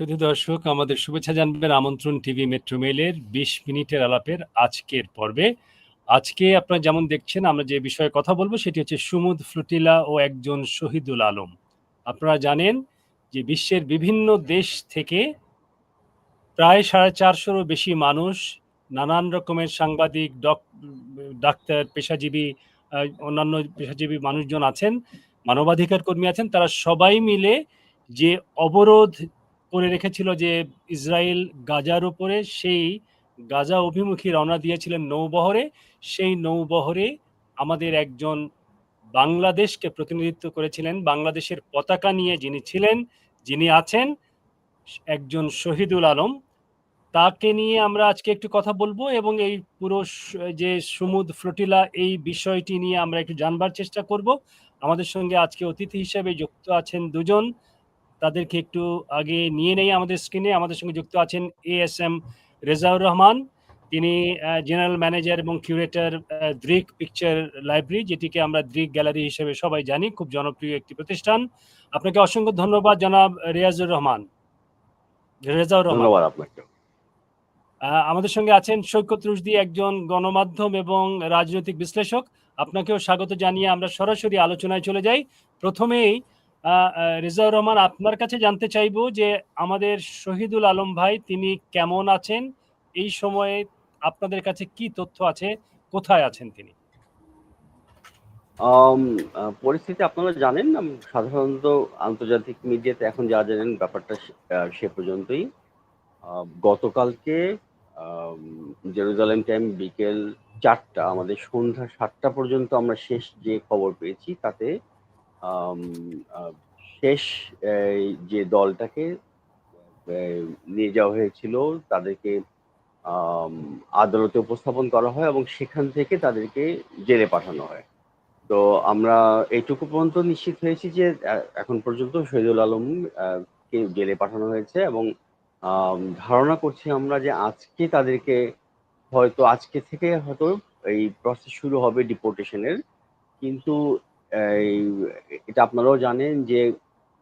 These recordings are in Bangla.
শুধু দর্শক, আমাদের শুভেচ্ছা জানবেন আমন্ত্রণ টিভি মেট্রো মেইলের বিশ মিনিটের আলাপের আজকের পর্বে। আজকে আপনারা যেমন দেখছেন, আমরা যে বিষয়ে কথা বলব সেটি হচ্ছে সুমুদ ফ্লুটিলা ও একজন শহীদুল আলম। আপনারা জানেন যে বিশ্বের বিভিন্ন দেশ থেকে প্রায় সাড়ে চারশোরও বেশি মানুষ নানান রকমের সাংবাদিক, ডক- ডাক্তার, পেশাজীবী অন্যান্য পেশাজীবী মানুষজন আছেন, মানবাধিকার কর্মী আছেন, তারা সবাই মিলে যে অবরোধ করে রেখেছিল যে ইসরায়েল গাজার উপরে সেই গাজা অভিমুখী রওনা দিয়েছিলেন নৌবহরে। সেই নৌবহরে আমাদের একজন বাংলাদেশকে প্রতিনিধিত্ব করেছিলেন। বাংলাদেশের পতাকা নিয়ে যিনি ছিলেন, যিনি আছেন, একজন শহীদুল আলম। তাকে নিয়ে আমরা আজকে একটু কথা বলব এবং এই পুরো যে সুমুদ ফ্লোটিলা, এই বিষয়টি নিয়ে আমরা একটু জানবার চেষ্টা করব। আমাদের সঙ্গে আজকে অতিথি হিসেবে যুক্ত আছেন দুজন। তাদেরকে একটু আগে নিয়ে নেই আমাদের স্ক্রিনে আমাদের সঙ্গে যুক্ত আছেন A S M Rezaur Rahman. তিনি জেনারেল ম্যানেজার এবং কিউরেটর দ্রিক পিকচার লাইব্রেরি যেটিকে আমরা দ্রিক গ্যালারি হিসেবে সবাই জানি খুব জনপ্রিয় একটি প্রতিষ্ঠান। আপনাকে অসংখ্য ধন্যবাদ জনাব রিয়াজুর রহমান। রেজাউর রহমান। ধন্যবাদ আপনাকে। আহ, আমাদের সঙ্গে আছেন সৈকত রুশদি একজন গণমাধ্যম এবং রাজনৈতিক বিশ্লেষক। আপনাকেও স্বাগত জানিয়ে আমরা সরাসরি আলোচনায় চলে যাই। প্রথমেই রেজাউর রহমান, আপনার কাছে জানতে চাইব যে আমাদের শহীদুল আলম ভাই, তিনি কেমন আছেন? এই সময়ে আপনাদের কাছে কি তথ্য আছে? কোথায় আছেন তিনি? পরিস্থিতি আপনারা জানেন সাধারণত আন্তর্জাতিক মিডিয়াতে এখন যা জানেন ব্যাপারটা সে- পর্যন্তই। গতকালকে জেরুজালেম টাইম বিকেল চারটা, আমাদের সন্ধ্যা সাতটা পর্যন্ত আমরা শেষ যে খবর পেয়েছি, তাতে শেষ যে দলটাকে নিয়ে যাওয়া হয়েছিল, তাদেরকে আদালতে উপস্থাপন করা হয় এবং সেখান থেকে তাদেরকে জেলে পাঠানো হয়। তো আমরা এইটুকু পর্যন্ত নিশ্চিত হয়েছি যে এখন পর্যন্ত শহীদুল আলম কে জেলে পাঠানো হয়েছে এবং ধারণা করছি আমরা যে আজকে তাদেরকে হয়তো আজকে থেকে হয়তো এই প্রসেস শুরু হবে ডিপোর্টেশনের কিন্তু এটা আপনারাও জানেন যে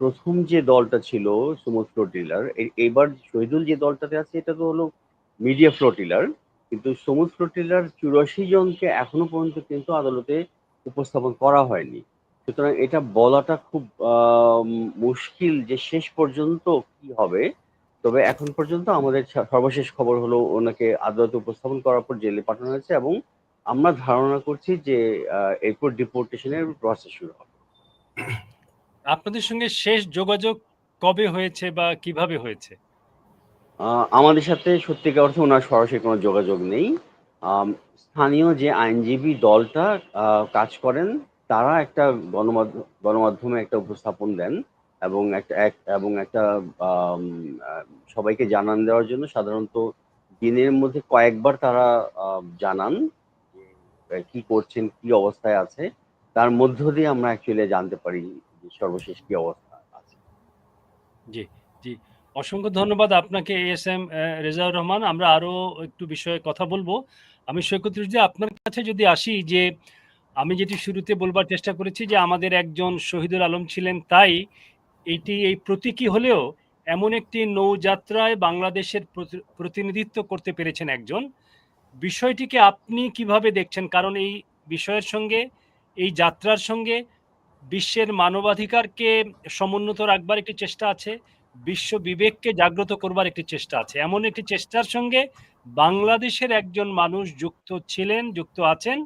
প্রথম যে দলটা ছিল সুমো ফ্লোটিলার এবার শহীদুল যে দলটাতে আছে, এটা তো হলো মিডিয়া ফ্লোটিলার কিন্তু সমুদ ফ্লোটিলার চুরাশি জনকে এখনও পর্যন্ত কিন্তু আদালতে উপস্থাপন করা হয়নি। সুতরাং এটা বলাটা খুব মুশকিল যে শেষ পর্যন্ত কি হবে। তবে এখন পর্যন্ত আমাদের সর্বশেষ খবর হলো ওনাকে আদালতে উপস্থাপন করার পর জেলে পাঠানো হয়েছে এবং আমরা ধারণা করছি যে এরপর ডিপোর্টেশনের প্রসেস শুরু হবে। আপনাদের সঙ্গে শেষ যোগাযোগ কবে হয়েছে বা কীভাবে হয়েছে? আমাদের সাথে সত্যিকার অর্থে ওনার সরাসরি কোনো যোগাযোগ নেই। স্থানীয় যে আইনজীবী দলটা কাজ করেন তারা একটা গণমাধ্যম গণমাধ্যমে একটা উপস্থাপন দেন এবং একটা এক- এবং একটা সবাইকে জানান দেওয়ার জন্য সাধারণত দিনের মধ্যে কয়েকবার তারা জানান। কি করছেন, কি অবস্থায় আছে, তার মধ্য দিয়ে আমরা অ্যাকচুয়ালি জানতে পারি সর্বশেষ কি অবস্থা আছে। জি জি। অসংখ্য ধন্যবাদ আপনাকে এস এম রেজাউর রহমান। আমরা আরও একটু বিষয়ে কথা বলব। আমি সৈকত রুশদি আপনার কাছে যদি আসি যে আমি যেটি শুরুতে বলবার চেষ্টা করেছি যে আমাদের একজন শহীদুল আলম ছিলেন তাই, এটি এই প্রতীকী হলেও এমন একটি নৌযাত্রায় বাংলাদেশের প্রতি- প্রতিনিধিত্ব করতে পেরেছেন একজন। বিষয়টিকে আপনি কীভাবে দেখছেন? কারণ এই বিষয়ের সঙ্গে, এই যাত্রার সঙ্গে বিশ্বের মানবাধিকারকে সমুন্নত রাখবার একটি চেষ্টা আছে, বিশ্ব বিবেককে জাগ্রত করবার একটি চেষ্টা আছে। এমন একটি চেষ্টার সঙ্গে বাংলাদেশের একজন মানুষ যুক্ত ছিলেন, যুক্ত আছেন।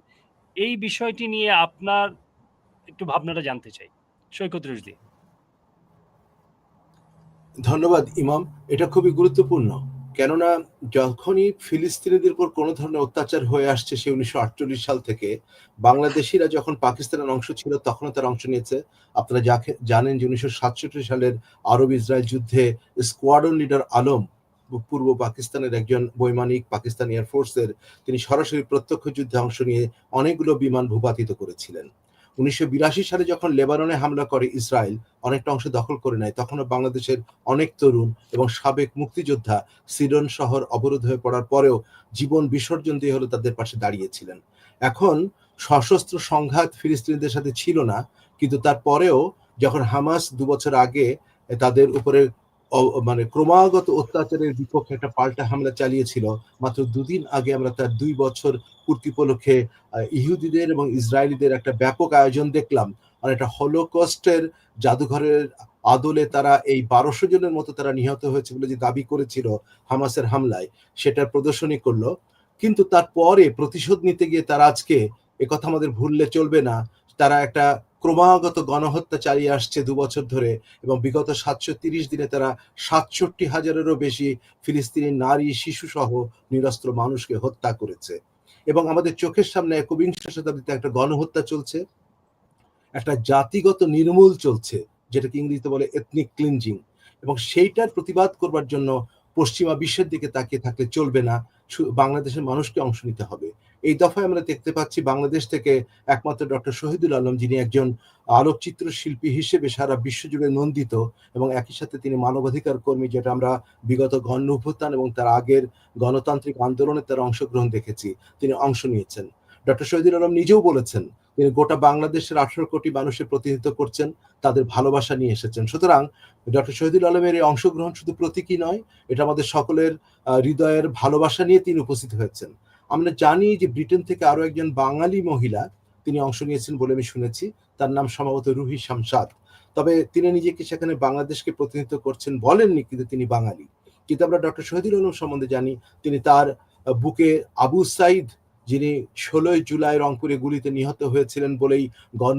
এই বিষয়টি নিয়ে আপনার একটু ভাবনাটা জানতে চাই। সৈকত রুশদি। ধন্যবাদ, ইমাম। এটা খুবই গুরুত্বপূর্ণ। কেননা যখনই ফিলিস্তিনিদের উপর কোনো ধরনের অত্যাচার হয়ে আসছে সে উনিশশো আটচল্লিশ সাল থেকে, বাংলাদেশিরা যখন পাকিস্তানের অংশ ছিল তখনও তার অংশ নিয়েছে। আপনারা যাকে, জানেন যে উনিশশো সাতষট্টি সালের আরব ইসরায়েল যুদ্ধে স্কোয়াডন লিডার আলম, পূর্ব পাকিস্তানের একজন বৈমানিক পাকিস্তান এয়ারফোর্সের তিনি সরাসরি প্রত্যক্ষ যুদ্ধে অংশ নিয়ে অনেকগুলো বিমান ভূপাতিত করেছিলেন। উনিশশো বিরাশি সালে যখন লেবাননে হামলা করে ইসরায়েল, অনেকটা অংশ দখল করে নেয়, তখনও বাংলাদেশের অনেক তরুণ এবং সাবেক মুক্তিযোদ্ধা সিডন শহর অবরোধ হয়ে পড়ার পরেও জীবন বিসর্জন দিয়ে হলো তাদের পাশে দাঁড়িয়েছিলেন। এখন সশস্ত্র সংঘাত ফিলিস্তিনিদের সাথে ছিল না, কিন্তু তারপরেও যখন হামাস দু বছর আগে তাদের উপরে মানে ক্রমাগত অত্যাচারের বিপক্ষে একটা পাল্টা হামলা চালিয়েছিল। মাত্র দুদিন আগে আমরা তার দুই বছর পূর্তি উপলক্ষে ইহুদিদের এবং ইসরায়েলিদের একটা ব্যাপক আয়োজন দেখলাম। আর একটা হলোকস্টের জাদুঘরের আদলে তারা এই বারোশো জনের মতো তারা নিহত হয়েছে বলে যে দাবি করেছিল হামাসের হামলায়, সেটার প্রদর্শনী করল। কিন্তু তারপরে প্রতিশোধ নিতে গিয়ে তারা আজকে কথা আমাদের ভুললে চলবে না। তারা একটা ক্রমাগত গণহত্যা চালিয়ে আসছে দু বছর ধরে এবং বিগত সাতশো তিরিশ দিনে তারা সাতষট্টি হাজারেরও বেশি ফিলিস্তিনি নারী, শিশু সহ নিরস্ত্র মানুষকে হত্যা করেছে। এবং আমাদের চোখের সামনে একবিংশ শতাব্দীতে একটা গণহত্যা চলছে। একটা জাতিগত নির্মূল চলছে, যেটাকে ইংরেজিতে বলে এথনিক ক্লিনজিং এবং সেইটার প্রতিবাদ করবার জন্য পশ্চিমা বিশ্বের দিকে তাকিয়ে থাকলে চলবে না বাংলাদেশের মানুষকে অংশ নিতে হবে। এই দফায় আমরা দেখতে পাচ্ছি বাংলাদেশ থেকে একমাত্র ডক্টর শহীদুল আলম, যিনি একজন আলোকচিত্র শিল্পী হিসেবে সারা বিশ্বজুড়ে নন্দিত এবং একই সাথে তিনি মানবাধিকার কর্মী, যেটা আমরা বিগত গণ অভ্যুত্থান এবং তার আগের গণতান্ত্রিক আন্দোলনে তার অংশগ্রহণ দেখেছি। তিনি অংশ নিয়েছেন। ডক্টর শহীদুল আলম নিজেও বলেছেন, তিনি গোটা বাংলাদেশের আঠারো কোটি মানুষের প্রতিনিধিত্ব করছেন, তাদের ভালোবাসা নিয়ে এসেছেন। সুতরাং ডক্টর শহীদুল আলমের এই অংশগ্রহণ শুধু প্রতীকী নয়, এটা আমাদের সকলের হৃদয়ের ভালোবাসা নিয়ে তিনি উপস্থিত হয়েছেন। আমরা জানি যে ব্রিটেন থেকে আরও একজন বাঙালি মহিলা তিনি অংশ নিয়েছেন বলে আমি শুনেছি। তার নাম সম্ভবত রুহি শামসাদ। তবে তিনি নিজেকে সেখানে বাংলাদেশকে প্রতিনিধিত্ব করছেন বলেননি কিন্তু তিনি বাঙালি। কিন্তু আমরা ডক্টর শহীদুল আলম সম্বন্ধে জানি, তিনি তার বুকে আবু সাইদ, যিনি ষোলোই জুলাই রংপুরে গুলিতে নিহত হয়েছিলেন বলেই গণ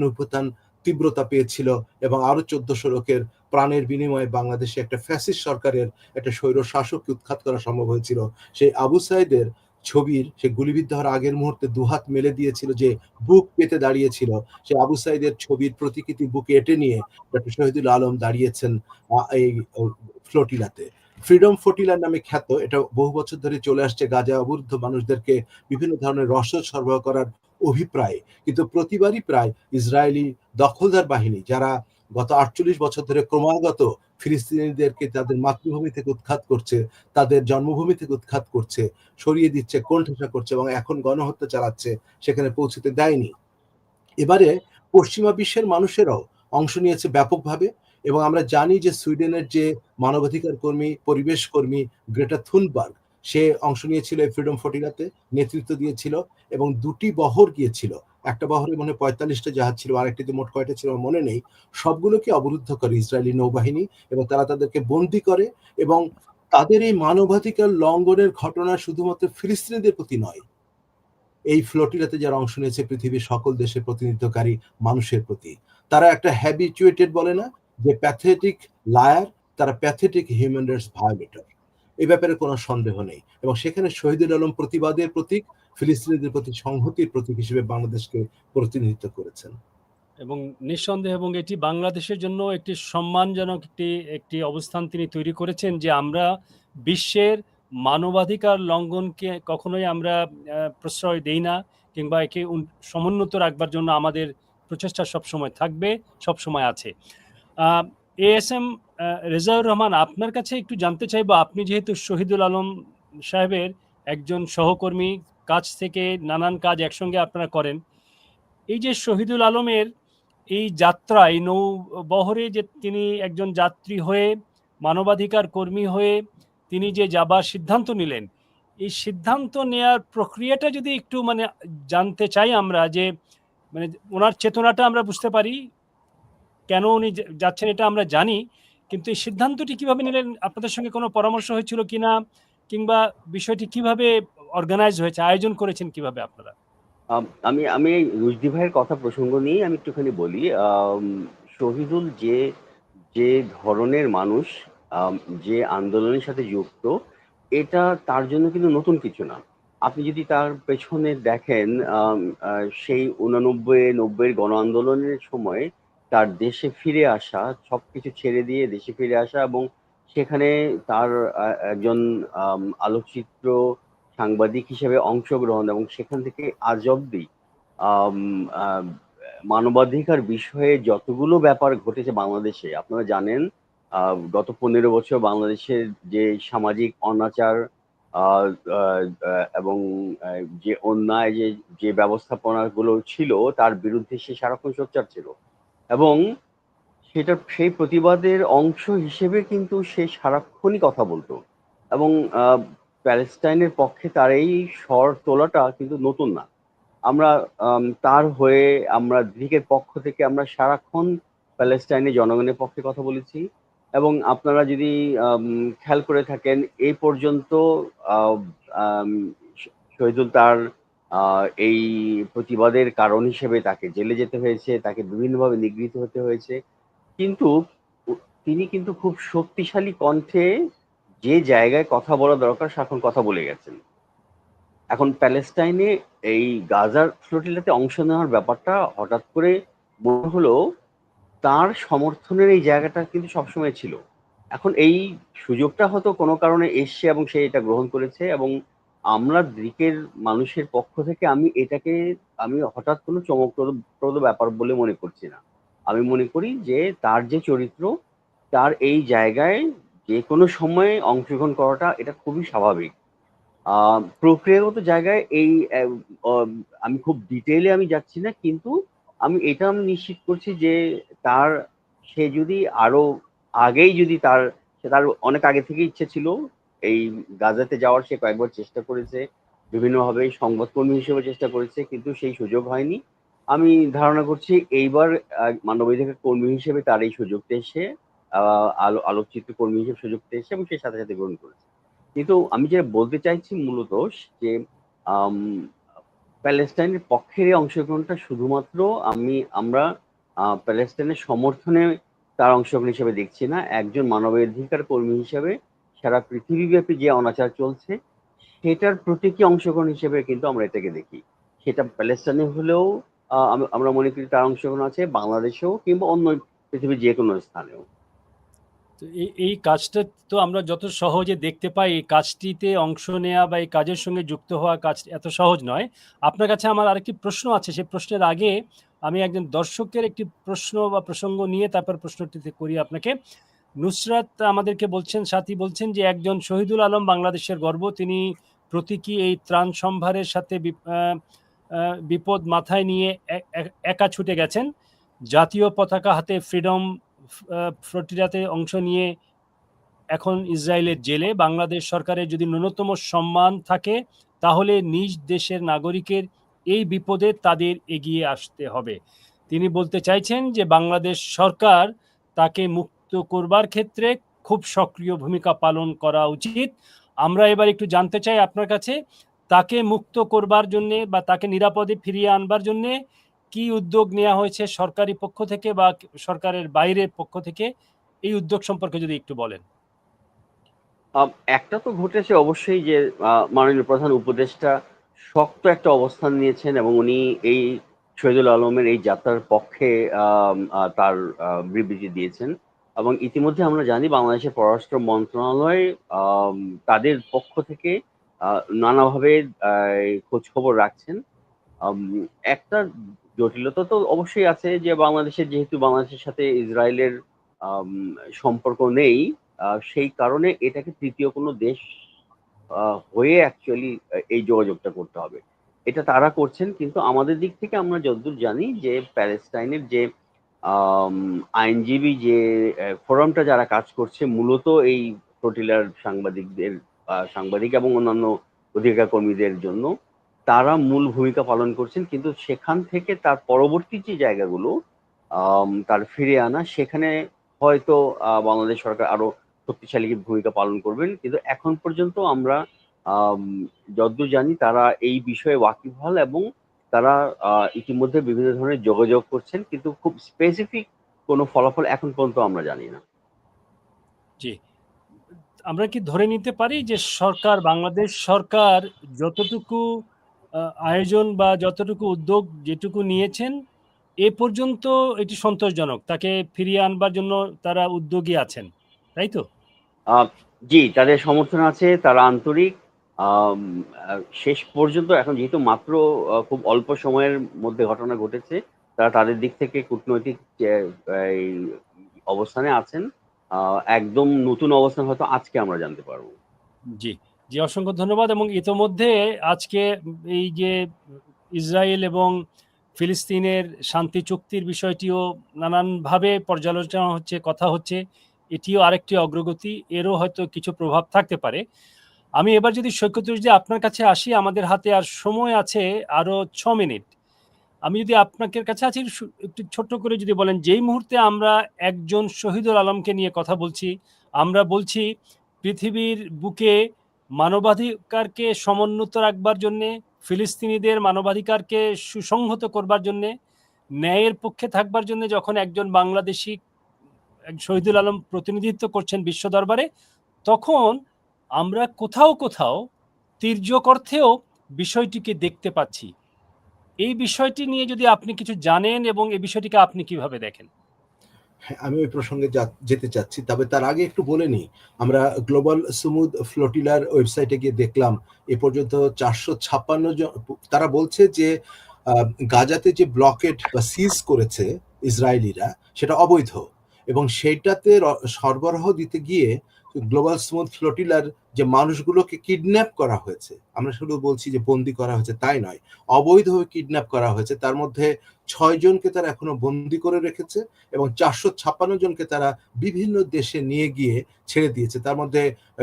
তীব্রতা পেয়েছিল এবং আরও চোদ্দশো লোকের প্রাণের বিনিময়ে বাংলাদেশে একটা ফ্যাসিস্ট সরকারের একটা স্বৈর শাসককে উৎখাত করা সম্ভব হয়েছিল। সেই আবু সাইদের ছবির, সে গুলিবিদ্ধ হওয়ার আগের মুহূর্তে দুহাত মেলে দিয়েছিল যে বুক পেতে দাঁড়িয়েছিল। সে আবু সাইদের ছবির প্রতিকৃতি বুকে এটে নিয়ে ডক্টর শহীদুল আলম দাঁড়িয়েছেন এই ফ্লোটিলাতে। ফ্রিডম ফ্লোটিলার নামে খ্যাত, এটা বহু বছর ধরে চলে আসছে গাজা অবরুদ্ধ মানুষদেরকে বিভিন্ন ধরনের রসদ সরবরাহ করার অভিপ্রায়। কিন্তু প্রতিবারই প্রায় ইসরায়েলি দখলদার বাহিনী, যারা গত আটচল্লিশ বছর ধরে ক্রমাগত ফিলিস্তিনিদেরকে তাদের মাতৃভূমি থেকে উৎখাত করছে, তাদের জন্মভূমি থেকে উৎখাত করছে, সরিয়ে দিচ্ছে, কোণঠাসা করছে এবং এখন গণহত্যা চালাচ্ছে, সেখানে পৌঁছতে দেয়নি। এবারে পশ্চিমা বিশ্বের মানুষেরাও অংশ নিয়েছে ব্যাপকভাবে এবং আমরা জানি যে সুইডেনের যে মানবাধিকার কর্মী, পরিবেশ কর্মী গ্রেটা থুনবার্গ, সে অংশ নিয়েছিল ফ্রিডম ফটিলাতে নেতৃত্ব দিয়েছিল এবং দুটি বহর গিয়েছিল। একটা বহরে মনে পঁয়তাল্লিশটা জাহাজ ছিল, আরেকটিতে মোট কয়টা ছিল মনে নেই। সবগুলোকে অবরুদ্ধ করে ইসরায়েলি নৌবাহিনী এবং তারা তাদেরকে বন্দি করে এবং তাদের এই মানবাধিকার লঙ্ঘনের ঘটনা শুধুমাত্র ফিলিস্তিনিদের প্রতি নয়, এই ফ্লোটিলাতে যারা অংশ নিয়েছে পৃথিবীর সকল দেশের প্রতিনিধিত্বকারী মানুষের প্রতি। তারা একটা হ্যাবিচুয়েটেড বলে না, যে প্যাথেটিক লায়ার তারা প্যাথেটিক হিউম্যান রাইটস ভায়োলেটর এই ব্যাপারে কোনো সন্দেহ নেই এবং সেখানে শহীদুল আলম প্রতিবাদের প্রতীক ফিলিস্তিনিদের প্রতি সংহতির প্রতীক হিসেবে বাংলাদেশকে প্রতিনিধিত্ব করেছেন। এবং নিঃসন্দেহে এবং এটি বাংলাদেশের জন্য একটি সম্মানজনক একটি একটি অবস্থান তিনি তৈরি করেছেন যে আমরা বিশ্বের মানবাধিকার লঙ্ঘনকে কখনোই আমরা প্রশ্রয় দেই না কিংবা একে সমুন্নত রাখবার জন্য আমাদের প্রচেষ্টা সবসময় থাকবে, সবসময় আছে। A S M Rezaur Rahman, আপনার কাছে একটু জানতে চাইব, আপনি যেহেতু শহীদুল আলম সাহেবের একজন সহকর্মী কাজ থেকে নানান কাজ একসঙ্গে আপনারা করেন। এই যে শহীদুল আলমের এই যাত্রা, এই নৌ বহরে যে তিনি একজন যাত্রী হয়ে, মানবাধিকার কর্মী হয়ে তিনি যে যাবার সিদ্ধান্ত নিলেন, এই সিদ্ধান্ত নেয়ার প্রক্রিয়াটা যদি একটু মানে জানতে চাই আমরা যে মানে ওনার চেতনাটা আমরা বুঝতে পারি, কেন উনি যাচ্ছেন এটা আমরা জানি, কিন্তু এই সিদ্ধান্তটি কীভাবে নিলেন, আপনাদের সঙ্গে কোনো পরামর্শ হয়েছিল কিনা, কিংবা বিষয়টি কীভাবে অর্গানাইজ হয়েছে, আয়োজন করেছেন কীভাবে আপনারা? আমি আমি রুশদি ভাইয়ের কথা প্রসঙ্গ নিয়ে আমি একটুখানি বলি। শহীদুল যে যে ধরনের মানুষ যে আন্দোলনের সাথে যুক্ত, এটা তার জন্য কিন্তু নতুন কিছু না। আপনি যদি তার পেছনে দেখেন সেই উনানব্বই, নব্বইয়ের গণ আন্দোলনের সময় তার দেশে ফিরে আসা, সবকিছু ছেড়ে দিয়ে দেশে ফিরে আসা এবং সেখানে তার একজন আলোকচিত্র সাংবাদিক হিসেবে অংশগ্রহণ এবং সেখান থেকে আজ অব্দি মানবাধিকার বিষয়ে যতগুলো ব্যাপার ঘটেছে বাংলাদেশে, আপনারা জানেন গত পনেরো বছর বাংলাদেশের যে সামাজিক অনাচার এবং যে অন্যায় যে যে ব্যবস্থাপনাগুলো ছিল, তার বিরুদ্ধে সে সারাক্ষণ সোচ্চার ছিল। এবং সেটা, সেই প্রতিবাদের অংশ হিসেবে কিন্তু সে সারাক্ষণই কথা বলতো। এবং প্যালেস্টাইনের পক্ষে তার এই স্বর তোলাটা কিন্তু নতুন না। আমরা তার হয়ে আমরা দিকের পক্ষ থেকে আমরা সারাক্ষণ প্যালেস্টাইনের জনগণের পক্ষে কথা বলেছি এবং আপনারা যদি খেয়াল করে থাকেন এই পর্যন্ত শহীদুল তার এই প্রতিবাদের কারণ হিসেবে তাকে জেলে যেতে হয়েছে, তাকে বিভিন্নভাবে নিগৃহীত হতে হয়েছে। কিন্তু তিনি কিন্তু খুব শক্তিশালী কণ্ঠে যে জায়গায় কথা বলা দরকার সেখন কথা বলে গেছেন। এখন প্যালেস্টাইনে এই গাজার ফ্লোটিলাতে অংশ নেওয়ার ব্যাপারটা হঠাৎ করে মনে হলো তার সমর্থনের এই জায়গাটা কিন্তু সবসময় ছিল। এখন এই সুযোগটা হয়তো কোনো কারণে এসছে এবং সে এটা গ্রহণ করেছে এবং আমরা দিকের মানুষের পক্ষ থেকে আমি এটাকে, আমি হঠাৎ কোনো চমকপ্রদ ব্যাপার বলে মনে করছি না। আমি মনে করি যে তার যে চরিত্র, তার এই জায়গায় যে কোনো সময়ে অংশগ্রহণ করাটা এটা খুবই স্বাভাবিক। প্রক্রিয়াগত জায়গায় এই আমি খুব ডিটেইলে আমি যাচ্ছি না কিন্তু আমি এটা আমি নিশ্চিত করছি যে তার সে যদি আরও আগেই যদি তার সে তার অনেক আগে থেকে ইচ্ছে ছিল এই গাজাতে যাওয়ার সে কয়েকবার চেষ্টা করেছে বিভিন্নভাবে সংবাদকর্মী হিসেবে চেষ্টা করেছে কিন্তু সেই সুযোগ হয়নি। আমি ধারণা করছি এইবার মানবাধিকার কর্মী হিসেবে তার এই সুযোগটা আহ, আলো, আলোকচিত্র কর্মী হিসেবে সুযোগ এসে এবং সে সাথে সাথে গ্রহণ করেছে। কিন্তু আমি যেটা বলতে চাইছি মূলত যে প্যালেস্টাইনের পক্ষের এই অংশগ্রহণটা শুধুমাত্র আমি, আমরা প্যালেস্টাইনের সমর্থনে তার অংশগ্রহণ হিসেবে দেখছি না। একজন মানবাধিকার কর্মী হিসেবে সারা পৃথিবীব্যাপী যে অনাচার চলছে, সেটার প্রতীকী অংশগ্রহণ হিসেবে কিন্তু আমরা এটাকে দেখি। সেটা প্যালেস্টাইনে হলেও আমরা মনে করি তার অংশগ্রহণ আছে, বাংলাদেশেও কিংবা অন্য পৃথিবীর যে কোনো স্থানেও। তো এই এই কাজটা তো আমরা যত সহজে দেখতে পাই, এই কাজটিতে অংশ নেওয়া বা এই কাজের সঙ্গে যুক্ত হওয়া কাজ এত সহজ নয়। আপনার কাছে আমার আরেকটি প্রশ্ন আছে, সেই প্রশ্নের আগে আমি একজন দর্শকের একটি প্রশ্ন বা প্রসঙ্গ নিয়ে তারপর প্রশ্নটিতে করি আপনাকে। নুসরাত আমাদেরকে বলছেন, সাথী বলছেন যে, একজন শহীদুল আলম বাংলাদেশের গর্ব। তিনি প্রতীকী এই ত্রাণ সম্ভারের সাথে বিপদ মাথায় নিয়ে একা ছুটে গেছেন। জাতীয় পতাকা হাতে ফ্রিডম ফ্লোটিলাতে অংশ নিয়ে এখন ইসরায়েলের জেলে। বাংলাদেশ সরকারের যদি ন্যূনতম সম্মান থাকে, তাহলে নিজ দেশের নাগরিকের এই বিপদে তাদের এগিয়ে আসতে হবে। তিনি বলতে চাইছেন যে, বাংলাদেশ সরকার তাকে মুক্ত করবার ক্ষেত্রে খুব সক্রিয় ভূমিকা পালন করা উচিত। আমরা এবার একটু জানতে চাই আপনার কাছে, তাকে মুক্ত করবার জন্যে বা তাকে নিরাপদে ফিরিয়ে আনবার জন্যে কি উদ্যোগ নেওয়া হয়েছে সরকারি পক্ষ থেকে বা সরকারের বাইরের পক্ষ থেকে? এই উদ্যোগ সম্পর্কে যদি একটু বলেন। একটা তো ঘটেছে অবশ্যই যে মাননীয় প্রধান উপদেষ্টা শক্ত একটা অবস্থান নিয়েছেন এবং উনি এই শহীদুল আলমের এই যাত্রার পক্ষে তার বিবৃতি দিয়েছেন এবং ইতিমধ্যে আমরা জানি বাংলাদেশের পররাষ্ট্র মন্ত্রণালয় তাদের পক্ষ থেকে নানাভাবে খোঁজ খবর রাখছেন। একটা জটিলতা তো অবশ্যই আছে যে বাংলাদেশের যেহেতু বাংলাদেশের সাথে ইসরায়েলের সম্পর্ক নেই সেই কারণে এটাকে তৃতীয় কোনো দেশ হয়ে অ্যাকচুয়ালি এই যোগাযোগটা করতে হবে। এটা তারা করছেন, কিন্তু আমাদের দিক থেকে আমরা যতদূর জানি যে প্যালেস্টাইনের যে আইনজীবী যে ফোরামটা যারা কাজ করছে, মূলত এই ফ্লোটিলার সাংবাদিকদের সাংবাদিক এবং অন্যান্য অধিকার কর্মীদের জন্য তারা মূল ভূমিকা পালন করছেন কিন্তু সেখান থেকে তার পরবর্তী যে জায়গাগুলো তার ফিরে আনা সেখানে হয়তো বাংলাদেশ সরকার আরও শক্তিশালী ভূমিকা পালন করবেন। কিন্তু এখন পর্যন্ত আমরা আম, যতদূর জানি তারা এই বিষয়ে ওয়াকিবহাল এবং তারা ইতিমধ্যে বিভিন্ন ধরনের যোগাযোগ করছেন কিন্তু খুব স্পেসিফিক কোনো ফলাফল এখন পর্যন্ত আমরা জানি না। জি। আমরা কি ধরে নিতে পারি যে সরকার বাংলাদেশ সরকার যতটুকু আয়োজন বা যতটুকু উদ্যোগ যেটুকু নিয়েছেন এ পর্যন্ত এটি সন্তোষজনক। তাকে ফিরিয়ে আনবার জন্য তারা উদ্যোগী আছেন তাই তো? জি তাদের সমর্থন আছে তারা আন্তরিক। শেষ পর্যন্ত এখন যেহেতু মাত্র খুব অল্প সময়ের মধ্যে ঘটনা ঘটেছে তারা তাদের দিক থেকে কূটনৈতিক এই অবস্থানে আছেন। একদম নতুন অবস্থান হয়তো আজকে আমরা জানতে পারব। জি। জি, অসংখ্য ধন্যবাদ এবং ইতোমধ্যে আজকে এই যে ইসরায়েল এবং ফিলিস্তিনের শান্তি চুক্তির বিষয়টিও নানানভাবে পর্যালোচনা হচ্ছে, কথা হচ্ছে, এটিও আরেকটি অগ্রগতি, এরও হয়তো কিছু প্রভাব থাকতে পারে। আমি এবার যদি সৈকত যে আপনার কাছে আসি, আমাদের হাতে আর সময় আছে আরও ছ মিনিট। আমি যদি আপনাদের কাছে আছি একটু ছোট্ট করে যদি বলেন, যেই মুহূর্তে আমরা একজন শহীদুল আলমকে নিয়ে কথা বলছি, আমরা বলছি পৃথিবীর বুকে মানবাধিকারকে সমুন্নত রাখবার জন্যে, ফিলিস্তিনিদের মানবাধিকারকে সুসংহত করবার জন্যে, ন্যায়ের পক্ষে থাকবার জন্য যখন একজন বাংলাদেশি শহীদুল আলম প্রতিনিধিত্ব করছেন বিশ্ব দরবারে, তখন আমরা কোথাও কোথাও তির্যক অর্থেও বিষয়টিকে দেখতে পাচ্ছি। এই বিষয়টি নিয়ে যদি আপনি কিছু জানেন এবং এই বিষয়টিকে আপনি কীভাবে দেখেন? আমি ওই প্রসঙ্গে যেতে চাচ্ছি। তবে তার আগে একটু বলে নিই, আমরা গ্লোবাল সুমুদ ফ্লোটিলার ওয়েবসাইটে গিয়ে দেখলাম, এ পর্যন্ত চারশো ছাপ্পান্ন জন, তারা বলছে যে গাজাতে যে ব্লকেট বা সিজ করেছে ইসরায়েলিরা, সেটা অবৈধ এবং সেটাতে সরবরাহ দিতে গিয়ে গ্লোবাল স্মুথ ফ্লোটিলার যে মানুষগুলোকে কিডন্যাপ করা হয়েছে, আমরা শুধু বলছি যে বন্দি করা হয়েছে তাই নয়, অবৈধভাবে কিডন্যাপ করা হয়েছে, তার মধ্যে ছয় জনকে তারা এখনও বন্দি করে রেখেছে এবং চারশো ছাপ্পান্ন জনকে তারা বিভিন্ন দেশে নিয়ে গিয়ে ছেড়ে দিয়েছে, তার মধ্যে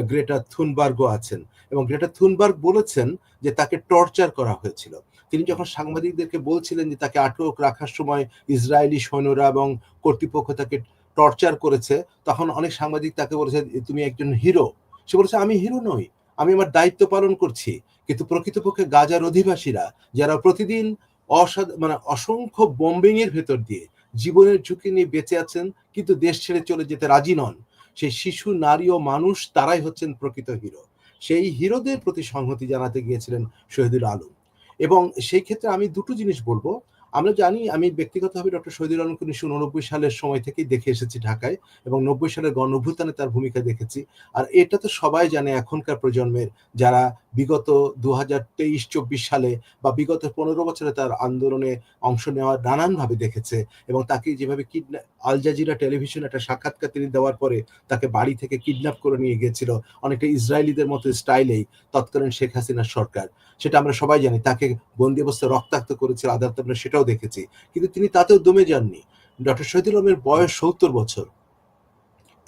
গ্রেটা থুনবার্গও আছেন এবং গ্রেটা থুনবার্গ বলেছেন যে তাকে টর্চার করা হয়েছিল। তিনি যখন সাংবাদিকদেরকে বলছিলেন যে তাকে আটক রাখার সময় ইসরায়েলি সৈন্যরা এবং কর্তৃপক্ষ তাকে টর্চার করেছে, তখন অনেক সাংবাদিক তাকে বলেছে তুমি একজন হিরো। সে বলেছে, আমি হিরো নই, আমি আমার দায়িত্ব পালন করছি। কিন্তু প্রকৃতপক্ষে গাজার অধিবাসীরা, যারা প্রতিদিন অসাধ মানে অসংখ্য বোম্বিং এর ভেতর দিয়ে জীবনের ঝুঁকি নিয়ে বেঁচে আছেন, কিন্তু দেশ ছেড়ে চলে যেতে রাজি নন, সেই শিশু, নারী ও মানুষ তারাই হচ্ছেন প্রকৃত হিরো। সেই হিরোদের প্রতি সংহতি জানাতে গিয়েছিলেন শহীদুল আলম। এবং সেই ক্ষেত্রে আমি দুটো জিনিস বলব। আমরা জানি, আমি ব্যক্তিগতভাবে ডক্টর শহীদুল আলমকে উনিশশো উননব্বই সালের সময় থেকেই দেখে এসেছি ঢাকায় এবং নব্বই সালের গণ অভ্যুত্থানে তার ভূমিকা দেখেছি। আর এটা তো সবাই জানে এখনকার প্রজন্মের যারা বিগত দু হাজার তেইশ চব্বিশ সালে বা বিগত পনেরো বছরে তার আন্দোলনে অংশ নেওয়া নানানভাবে দেখেছে এবং তাকে যেভাবে কিডন্যাপ আল জাজিরা টেলিভিশন একটা সাক্ষাৎকার তিনি দেওয়ার পরে তাকে বাড়ি থেকে কিডন্যাপ করে নিয়ে গিয়েছিল অনেকটা ইসরায়েলিদের মতো স্টাইলেই তৎকালীন শেখ হাসিনার সরকার। সেটা আমরা সবাই জানি, তাকে বন্দি অবস্থায় রক্তাক্ত করেছিল আদালত, আমরা সেটাও দেখেছি। কিন্তু তিনি তাতেও দমে যাননি। ডক্টর শহীদুল বয়স সত্তর বছর।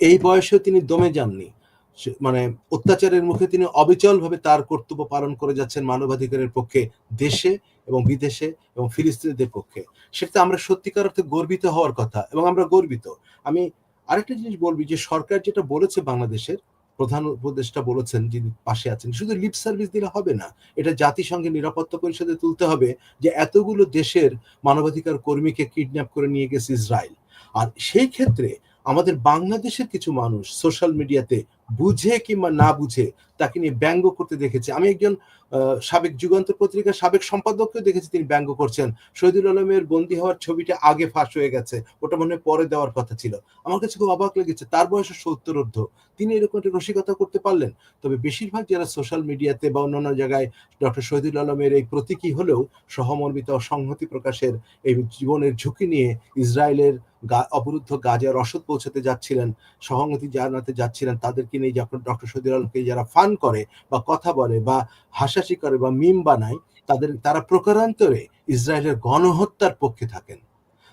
এই বয়সেও তিনি দমে যাননি। মানে অত্যাচারের মুখে তিনি অবিচলভাবে তার কর্তব্য পালন করে যাচ্ছেন মানবাধিকারের পক্ষে দেশে এবং বিদেশে এবং ফিলিস্তিনিদের পক্ষে। সেটা আমরা সত্যিকার অর্থে গর্বিত হওয়ার কথা এবং আমরা গর্বিত। আমি আরেকটা জিনিস বলবি যে সরকার যেটা বলেছে বাংলাদেশের, প্রধান উপদেষ্টা বলেছেন যিনি পাশে আছেন, শুধু লিপ সার্ভিস দিলে হবে না, এটা জাতিসংঘের নিরাপত্তা পরিষদে তুলতে হবে যে এতগুলো দেশের মানবাধিকার কর্মীকে কিডন্যাপ করে নিয়ে গেছে ইসরায়েল। আর সেই ক্ষেত্রে আমাদের বাংলাদেশের কিছু মানুষ সোশ্যাল মিডিয়াতে বুঝে কিংবা না বুঝে তাকে নিয়ে ব্যঙ্গ করতে দেখেছি। আমি একজন সাবেক যুগান্তর পত্রিকার সাবেক সম্পাদককেও দেখেছি তিনি ব্যঙ্গ করছেন। শহীদুল আলমের বন্দী হওয়ার ছবিটা আগে ফাঁস হয়ে গেছে, ওটা মনে হয় পরে দেওয়ার কথা ছিল। আমার কাছে খুব অবাক লেগেছে, তার বয়স সত্তর ঊর্ধ্ব। তিনি এরকম একটা রসিকতা করতে পারলেন? তবে বেশিরভাগ যারা সোশ্যাল মিডিয়াতে বা অন্যান্য জায়গায় ডক্টর শহীদুল আলমের এই প্রতীকী হলেও সহমর্মিতা ও সংহতি প্রকাশের এই জীবনের ঝুঁকি নিয়ে ইসরায়েলের অবরুদ্ধ গাজা রসদ পৌঁছাতে যাচ্ছিলেন, সহমতি জানাতে যাচ্ছিলেন, তাদেরকে নিয়ে যখন ডক্টর শহীদুল আলমকে যারা ফান করে বা কথা বলে বা হাসাহাসি করে বা মিম বানায়, তাদের, তারা প্রকারান্তরে ইসরায়েলের গণহত্যার পক্ষে থাকেন।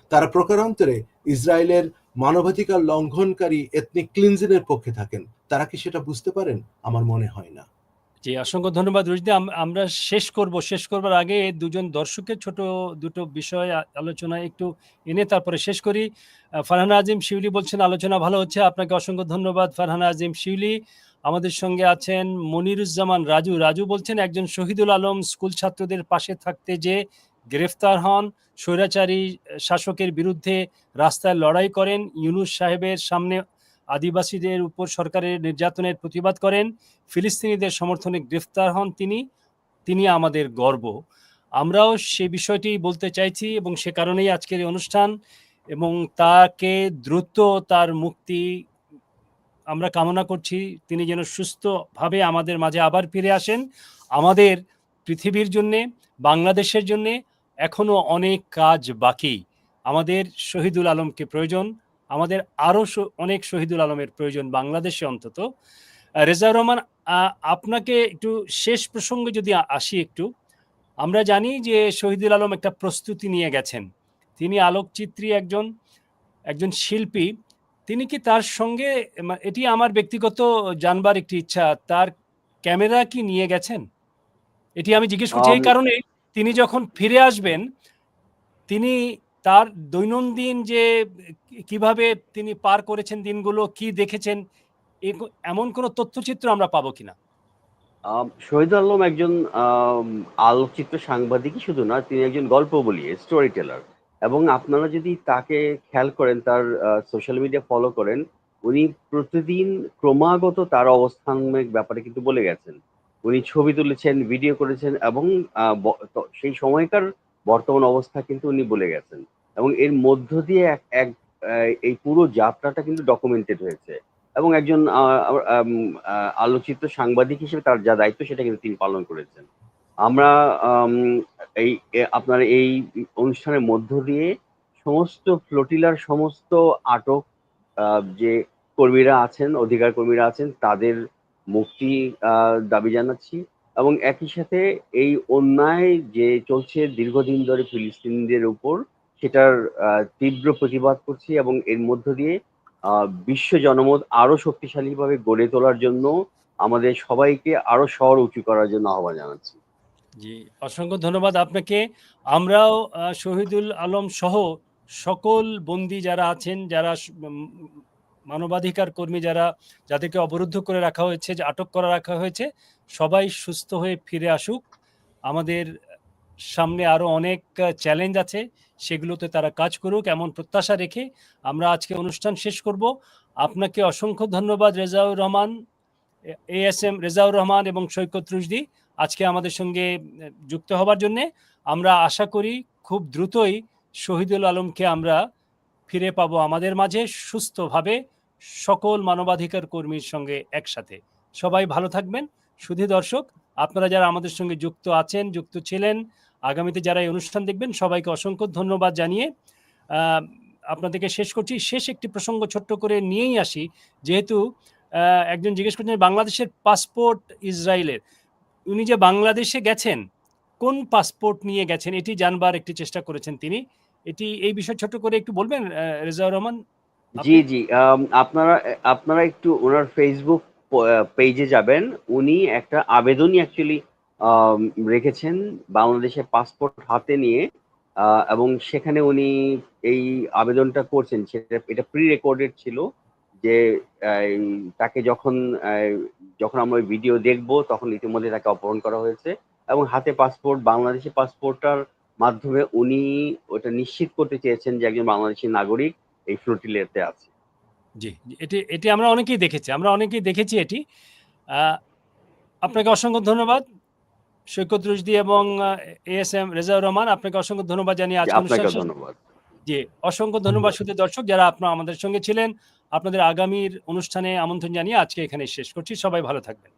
তারা প্রকারান্তরে ইসরায়েলের মানবাধিকার লঙ্ঘনকারী এথনিক ক্লিনজিনের পক্ষে থাকেন। তারা কি সেটা বুঝতে পারেন? আমার মনে হয় না। জি, অসংখ্য ধন্যবাদ রুজদি আমরা শেষ করব, শেষ করবার আগে দুজন দর্শকের ছোট দুটো বিষয় আলোচনা একটু এনে তারপরে শেষ করি। ফারহানা আজিম শিউলি বলছেন, আলোচনা ভালো হচ্ছে। আপনাকে অসংখ্য ধন্যবাদ ফারহানা আজিম শিউলি। আমাদের সঙ্গে আছেন মনিরুজ্জামান রাজু। রাজু বলছেন, একজন শহীদুল আলম স্কুল ছাত্রদের পাশে থাকতে যে গ্রেফতার হন, স্বৈরাচারী শাসকের বিরুদ্ধে রাস্তায় লড়াই করেন, ইউনুস সাহেবের সামনে আদিবাসীদের উপর সরকারের নির্যাতনের প্রতিবাদ করেন। ফিলিস্তিনিদের সমর্থনে গ্রেফতার হন তিনি। তিনি আমাদের গর্ব। আমরাও সে বিষয়টি বলতে চাইছি এবং সে কারণেই আজকের এই অনুষ্ঠান এবং তাকে দ্রুত তার মুক্তি আমরা কামনা করছি। তিনি যেন সুস্থভাবে আমাদের মাঝে আবার ফিরে আসেন। আমাদের পৃথিবীর জন্যে, বাংলাদেশের জন্যে এখনও অনেক কাজ বাকি। আমাদের শহীদুল আলমকে প্রয়োজন। আমাদের আরও অনেক শহীদুল আলমের প্রয়োজন বাংলাদেশে অন্তত। রেজাউর রহমান আপনাকে একটু শেষ প্রসঙ্গে যদি আসি একটু। আমরা জানি যে শহীদুল আলম একটা প্রস্তুতি নিয়ে গেছেন। তিনি আলোকচিত্রী একজন একজন শিল্পী। তিনি কি তার সঙ্গে এটি আমার ব্যক্তিগত জানবার একটি ইচ্ছা তার ক্যামেরা কি নিয়ে গেছেন? এটি আমি জিজ্ঞেস করছি এই কারণে। তিনি যখন ফিরে আসবেন তিনি তার দৈনন্দিন যে, কীভাবে তিনি পার করেছেন দিনগুলো, কি দেখেছেন এমন কোনো তথ্যচিত্র আমরা পাবো কিনা? শহীদ আলম একজন আলোকচিত্র সাংবাদিকই শুধু না, তিনি একজন গল্প বলি স্টোরি টেলার এবং আপনারা যদি তাকে খেয়াল করেন, তার সোশ্যাল মিডিয়া ফলো করেন, উনি প্রতিদিন ক্রমাগত তার অবস্থানের ব্যাপারে কিন্তু বলে গেছেন। উনি ছবি তুলেছেন ভিডিও করেছেন এবং সেই সময়কার বর্তমান অবস্থা কিন্তু উনি বলে গেছেন। এবং এর মধ্য দিয়ে এক এক এই পুরো যাত্রাটা কিন্তু ডকুমেন্টেড হয়েছে। এবং একজন আলোচিত সাংবাদিক হিসেবে তার যা দায়িত্ব সেটা কিন্তু তিনি পালন করেছেন। আমরা আম, এই আপনার এই অনুষ্ঠানের মধ্য দিয়ে সমস্ত ফ্লোটিলার সমস্ত আটক যে কর্মীরা আছেন অধিকার কর্মীরা আছেন তাদের মুক্তি দাবি জানাচ্ছি। এবং একই সাথে এই অন্যায় যে চলছে দীর্ঘদিন ধরে ফিলিস্তিনিদের উপর, সেটার তীব্র প্রতিবাদ করছি এবং এর মধ্য দিয়ে বিশ্ব জনমত আরও শক্তিশালীভাবে গড়ে তোলার জন্য আমাদের সবাইকে আরও স্বর উঁচু করার জন্য আহ্বান জানাচ্ছি। জি, অসংখ্য ধন্যবাদ আপনাকে। আমরাও শহীদুল আলম সহ সকল বন্দী যারা আছেন, যারা মানবাধিকার কর্মী যারা, যাদেরকে অবরুদ্ধ করে রাখা হয়েছে, যে আটক করা রাখা হয়েছে, সবাই সুস্থ হয়ে ফিরে আসুক। আমাদের সামনে আরও অনেক চ্যালেঞ্জ আছে, সেগুলোতে তারা কাজ করুক, এমন প্রত্যাশা রেখে আমরা আজকে অনুষ্ঠান শেষ করব। আপনাকে অসংখ্য ধন্যবাদ, Rezaur Rahman, A S M, Rezaur Rahman এবং সৈকত রুশদি, আজকে আমাদের সঙ্গে যুক্ত হবার জন্যে। আমরা আশা করি খুব দ্রুতই শহীদুল আলমকে আমরা ফিরে পাবো আমাদের মাঝে সুস্থভাবে সকল মানবাধিকার কর্মীর সঙ্গে একসাথে। সবাই ভালো থাকবেন। শুধু দর্শক, আপনারা যারা আমাদের সঙ্গে যুক্ত আছেন, যুক্ত ছিলেন, আগামীতে যারা এই অনুষ্ঠান দেখবেন, সবাইকে অসংখ্য ধন্যবাদ জানিয়ে আপনাদেরকে শেষ করছি। শেষ একটি প্রসঙ্গ ছোট্ট করে নিয়েই আসি। যেহেতু একজন জিজ্ঞেস করছেন, বাংলাদেশের পাসপোর্ট ইসরায়েলের। উনি যে বাংলাদেশে গেছেন, কোন পাসপোর্ট নিয়ে গেছেন, এটি জানবার একটি চেষ্টা করেছেন তিনি। এটি এই বিষয় ছোট করে একটু বলবেন রেজাউর রহমান? জি জি আপনারা আপনারা একটু ওনার ফেসবুক পেজে যাবেন। উনি একটা আবেদনই অ্যাকচুয়ালি রেখেছেন বাংলাদেশের পাসপোর্ট হাতে নিয়ে এবং সেখানে উনি এই আবেদনটা করছেন। সেটা, এটা প্রি রেকর্ডেড ছিল যে তাকে যখন যখন আমরা ভিডিও দেখব, তখন ইতিমধ্যে তাকে অপহরণ করা হয়েছে। এবং হাতে পাসপোর্ট বাংলাদেশি পাসপোর্টটার মাধ্যমে উনি ওটা নিশ্চিত করতে চেয়েছেন যে একজন বাংলাদেশি নাগরিক এই ফ্লোটিলেতে আছে। জি এটি এটি আমরা অনেকেই দেখেছি আমরা অনেকেই দেখেছি এটি। আপনাকে অসংখ্য ধন্যবাদ সৈকত রুশদি এবং এস এম রেজাউর রহমান আপনাকে অসংখ্য ধন্যবাদ জানিয়ে আজকে আপনাকে ধন্যবাদ। জি অসংখ্য ধন্যবাদ শুধু দর্শক যারা আপনারা আমাদের সঙ্গে ছিলেন। আপনাদের আগামীর অনুষ্ঠানে আমন্ত্রণ জানিয়ে আজকে এখানে শেষ করছি। সবাই ভালো থাকবেন।